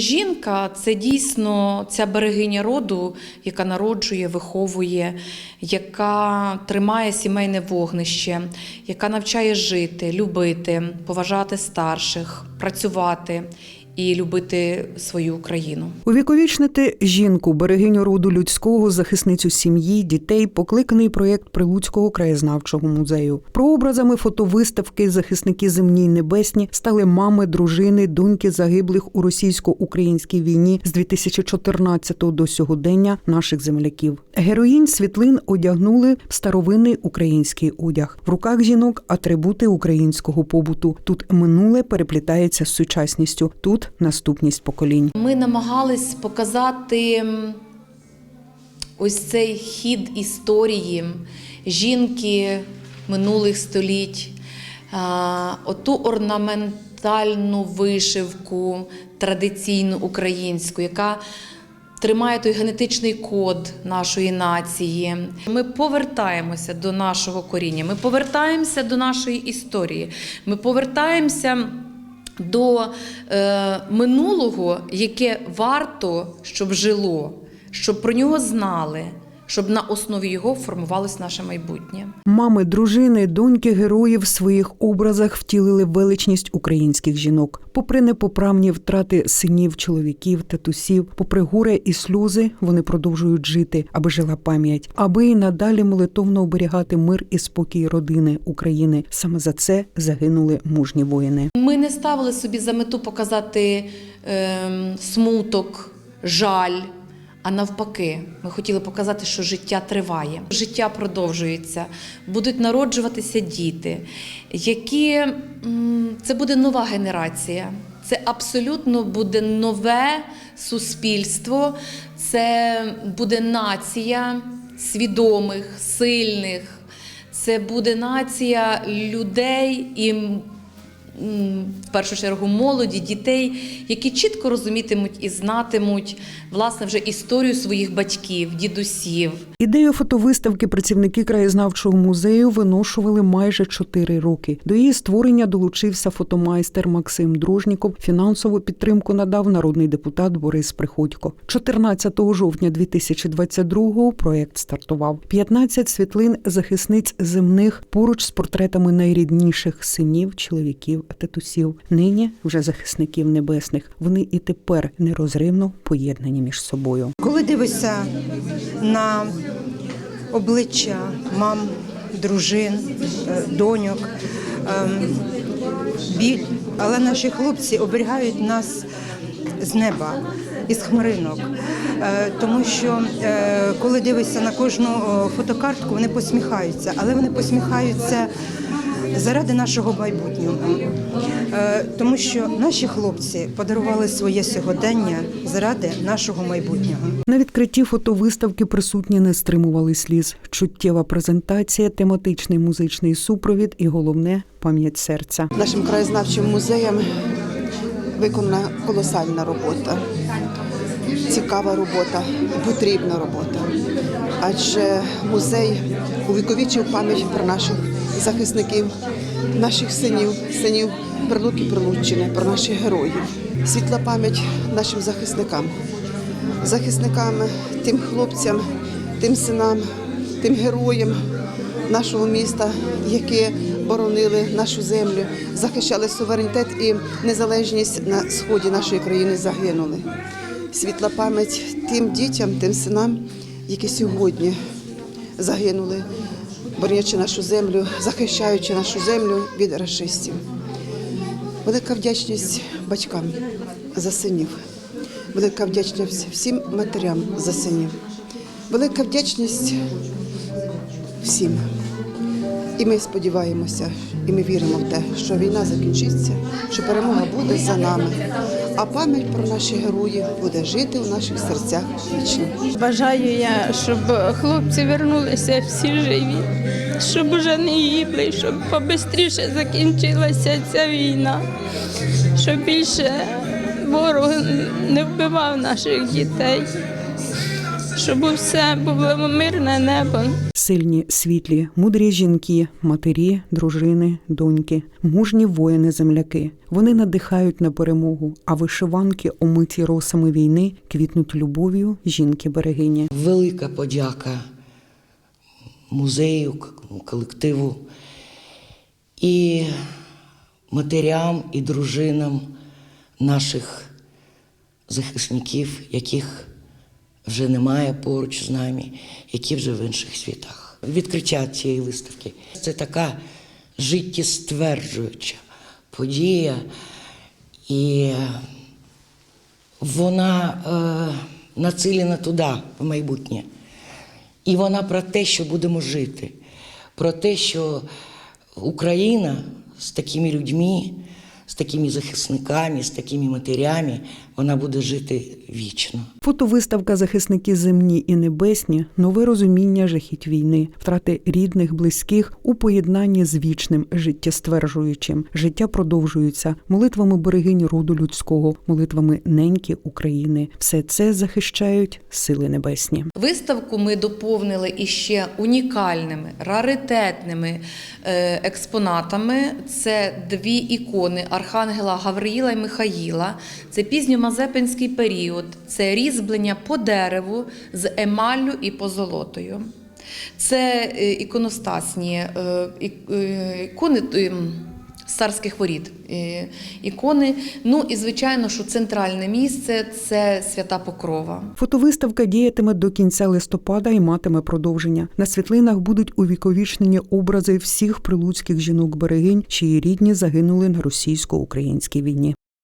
Жінка це дійсно ця берегиня роду, яка народжує, виховує, яка тримає сімейне вогнище, яка навчає жити, любити, поважати старших, працювати і любити свою Україну. Увіковічнити жінку, берегиню роду людського, захисницю сім'ї, дітей, покликаний проєкт Прилуцького краєзнавчого музею. Прообразами фотовиставки захисники земні й небесні стали мами, дружини, доньки загиблих у російсько-українській війні з 2014 до сьогодення наших земляків. Героїнь світлин одягнули в старовинний український одяг. В руках жінок атрибути українського побуту. Тут минуле переплітається з сучасністю. Тут наступність поколінь. Ми намагались показати ось цей хід історії жінки минулих століть, оту орнаментальну вишивку традиційну українську, яка тримає той генетичний код нашої нації. Ми повертаємося до нашого коріння, ми повертаємося до нашої історії, ми повертаємося до е, минулого, яке варто, щоб жило, щоб про нього знали, щоб на основі його формувалось наше майбутнє. Мами, дружини, доньки героїв в своїх образах втілили величність українських жінок. Попри непоправні втрати синів, чоловіків, татусів, попри горе і сльози, вони продовжують жити, аби жила пам'ять, аби і надалі молитовно оберігати мир і спокій родини України. Саме за це загинули мужні воїни. Ми не ставили собі за мету показати ем, смуток, жаль. А навпаки, ми хотіли показати, що життя триває, життя продовжується, будуть народжуватися діти, які це буде нова генерація. Це абсолютно буде нове суспільство, це буде нація свідомих, сильних, це буде нація людей і в першу чергу молоді, дітей, які чітко розумітимуть і знатимуть власне вже історію своїх батьків, дідусів. Ідею фотовиставки працівники краєзнавчого музею виношували майже чотири роки. До її створення долучився фотомайстер Максим Дружніков. Фінансову підтримку надав народний депутат Борис Приходько. 14 жовтня 2022-го проект стартував. 15 світлин захисниць земних поруч з портретами найрідніших синів, чоловіків, татусів. Нині вже захисників небесних. Вони і тепер нерозривно поєднані між собою. Коли дивишся на обличчя мам, дружин, е, доньок, ем, біль, але наші хлопці оберігають нас з неба, із хмаринок. Е, Тому що е, коли дивишся на кожну фотокартку, вони посміхаються, але вони посміхаються заради нашого майбутнього. Е, Тому що наші хлопці подарували своє сьогодення заради нашого майбутнього. На відкритті фотовиставки присутні не стримували сліз. Чуттєва презентація, тематичний музичний супровід і головне пам'ять серця. Нашим краєзнавчим музеєм виконана колосальна робота, цікава робота, потрібна робота. Адже музей увіковічив пам'ять про наших захисників, наших синів, синів Прилуки Прилуччини, про наших героїв. Світла пам'ять нашим захисникам, захисникам, тим хлопцям, тим синам, тим героям нашого міста, які боронили нашу землю, захищали суверенітет і незалежність на сході нашої країни загинули. Світла пам'ять тим дітям, тим синам, які сьогодні загинули, боронячи нашу землю, захищаючи нашу землю від расистів. Велика вдячність батькам за синів, велика вдячність всім матерям за синів, велика вдячність всім. І ми сподіваємося, і ми віримо в те, що війна закінчиться, що перемога буде за нами, а пам'ять про наших героїв буде жити у наших серцях вічно. Бажаю я, щоб хлопці вернулися всі живі, щоб уже не гибли, щоб побистріше закінчилася ця війна, щоб більше ворог не вбивав наших дітей, щоб усе було мирне небо. Сильні, світлі, мудрі жінки, матері, дружини, доньки, мужні воїни-земляки. Вони надихають на перемогу, а вишиванки, омиті росами війни, квітнуть любов'ю жінки-берегині. Велика подяка музею, колективу і матерям і дружинам наших захисників, яких вже немає поруч з нами, які вже в інших світах. Відкриття цієї виставки це така життєстверджуюча подія, і вона е, націлена туди, в майбутнє. І вона про те, що будемо жити, про те, що Україна з такими людьми, з такими захисниками, з такими матерями, вона буде жити вічно. Фотовиставка Захисники земні і небесні нове розуміння жахіть війни, втрати рідних, близьких у поєднанні з вічним життєстверджуючим. Життя продовжується молитвами берегинь роду людського, молитвами неньки України. Все це захищають сили небесні. Виставку ми доповнили іще унікальними, раритетними е, експонатами. Це дві ікони Архангела Гавриїла і Михаїла. Це пізньомазепинський період, це різьблення по дереву з емаллю і позолотою. Це е, іконостасні е, е, ікони. З царських воріт е, ікони. Ну і звичайно, що центральне місце це свята Покрова. Фотовиставка діятиме до кінця листопада і матиме продовження. На світлинах будуть увіковічнені образи всіх прилуцьких жінок берегинь, чиї рідні загинули на російсько-українській війні.